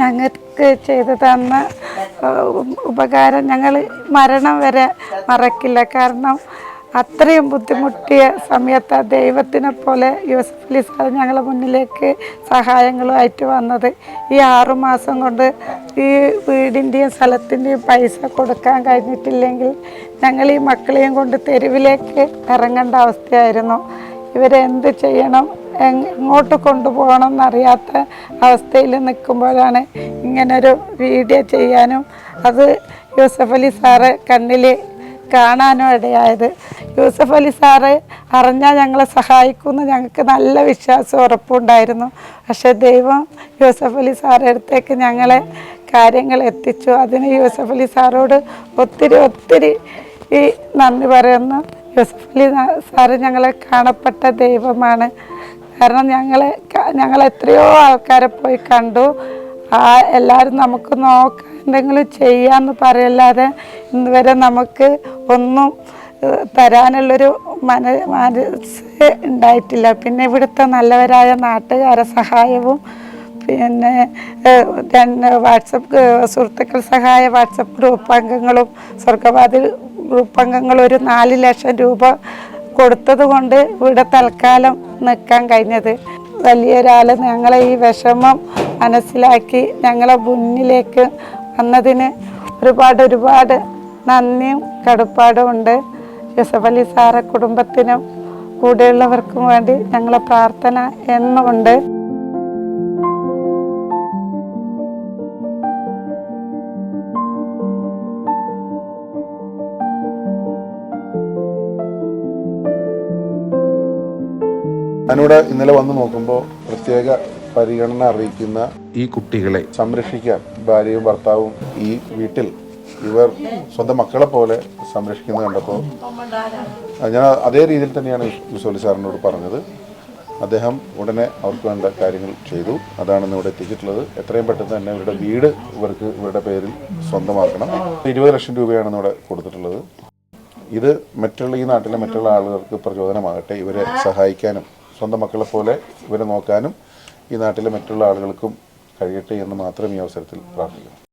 ഞങ്ങൾക്ക് ചെയ്തു തന്ന ഉപകാരം ഞങ്ങൾ മരണം വരെ മറക്കില്ല. കാരണം അത്രയും ബുദ്ധിമുട്ടിയ സമയത്ത് ദൈവത്തിനെ പോലെ യൂസഫ് അലി സാർ ഞങ്ങളുടെ മുന്നിലേക്ക് സഹായങ്ങളുമായിട്ട് വന്നത്. ഈ ആറുമാസം കൊണ്ട് ഈ വീടിന്റെയും സ്ഥലത്തിന്റെയും പൈസ കൊടുക്കാൻ കഴിഞ്ഞിട്ടില്ലെങ്കിൽ ഞങ്ങൾ ഈ മക്കളെയും കൊണ്ട് തെരുവിലേക്ക് ഇറങ്ങേണ്ട അവസ്ഥയായിരുന്നു. ഇവരെന്ത് ചെയ്യണം? എങ്ങോട്ട് കൊണ്ടുപോകണം എന്നറിയാത്ത അവസ്ഥയിൽ നിൽക്കുമ്പോഴാണ് ഇങ്ങനൊരു വീഡിയോ ചെയ്യാനും അത് യൂസഫ് അലി സാറ് കണ്ണിൽ കാണാനും ഇടയായത്. യൂസഫ് അലി സാറ് അറിഞ്ഞാൽ ഞങ്ങളെ സഹായിക്കുമെന്ന് ഞങ്ങൾക്ക് നല്ല വിശ്വാസം ഉറപ്പുണ്ടായിരുന്നു. പക്ഷെ ദൈവം യൂസഫ് അലി സാറെ അടുത്തേക്ക് ഞങ്ങളെ കാര്യങ്ങൾ എത്തിച്ചു. അതിന് യൂസഫ് അലി സാറോട് ഒത്തിരി ഒത്തിരി ഈ നന്ദി പറയുന്നു. യൂസഫ് അലി സാറ് ഞങ്ങളെ കാണപ്പെട്ട ദൈവമാണ്. കാരണം ഞങ്ങളെ ഞങ്ങൾ എത്രയോ ആൾക്കാരെ പോയി കണ്ടു. ആ എല്ലാവരും നമുക്ക് നോക്കാം എന്തെങ്കിലും ചെയ്യാന്ന് പറയല്ലാതെ ഇന്ന് വരെ നമുക്ക് ഒന്നും തരാനുള്ളൊരു മന മനസ്സ് ഉണ്ടായിട്ടില്ല. പിന്നെ ഇവിടുത്തെ നല്ലവരായ നാട്ടുകാരെ സഹായവും പിന്നെ രണ്ട് വാട്സപ്പ് സുഹൃത്തുക്കൾ സഹായ വാട്സപ്പ് ഗ്രൂപ്പ് അംഗങ്ങളും സ്വർഗവാതിൽ ഗ്രൂപ്പ് അംഗങ്ങളും ഒരു നാല് ലക്ഷം രൂപ കൊടുത്തത് കൊണ്ട് ഇവിടെ തൽക്കാലം നിൽക്കാൻ കഴിഞ്ഞത്. വലിയൊരാൾ ഞങ്ങളെ ഈ വിഷമം മനസ്സിലാക്കി ഞങ്ങളെ മുന്നിലേക്ക് വന്നതിന് ഒരുപാട് ഒരുപാട് നന്ദിയും കടുപ്പാടും ഉണ്ട്. യൂസഫ് അലി സാറെ കുടുംബത്തിനും കൂടെയുള്ളവർക്കും വേണ്ടി ഞങ്ങളെ പ്രാർത്ഥന എന്നുമുണ്ട് ഞാനിവിടെ ഇന്നലെ വന്ന് നോക്കുമ്പോൾ പ്രത്യേക പരിഗണന അറിയിക്കുന്ന ഈ കുട്ടികളെ സംരക്ഷിക്കാൻ ഭാര്യയും ഭർത്താവും ഈ വീട്ടിൽ ഇവർ സ്വന്തം മക്കളെ പോലെ സംരക്ഷിക്കുന്നത് കണ്ടപ്പോൾ ഞാൻ അതേ രീതിയിൽ തന്നെയാണ് യുസോലി സാറിനോട് പറഞ്ഞത്. അദ്ദേഹം ഉടനെ അവർക്ക് വേണ്ട കാര്യങ്ങൾ ചെയ്തു. അതാണ് ഇന്ന് ഇവിടെ എത്തിച്ചിട്ടുള്ളത്. എത്രയും പെട്ടെന്ന് തന്നെ ഇവരുടെ വീട് ഇവർക്ക് ഇവരുടെ പേരിൽ സ്വന്തമാക്കണം. ഇരുപത് ലക്ഷം രൂപയാണ് ഇവിടെ കൊടുത്തിട്ടുള്ളത്. ഇത് മറ്റുള്ള ഈ നാട്ടിലെ മറ്റുള്ള ആളുകൾക്ക് പ്രചോദനമാകട്ടെ ഇവരെ സഹായിക്കാനും സ്വന്തം മക്കളെ പോലെ ഇവരെ നോക്കാനും ഈ നാട്ടിലെ മറ്റുള്ള ആളുകൾക്കും കഴിയട്ടെ എന്ന് മാത്രം ഈ അവസരത്തിൽ പ്രാർത്ഥിക്കുന്നു.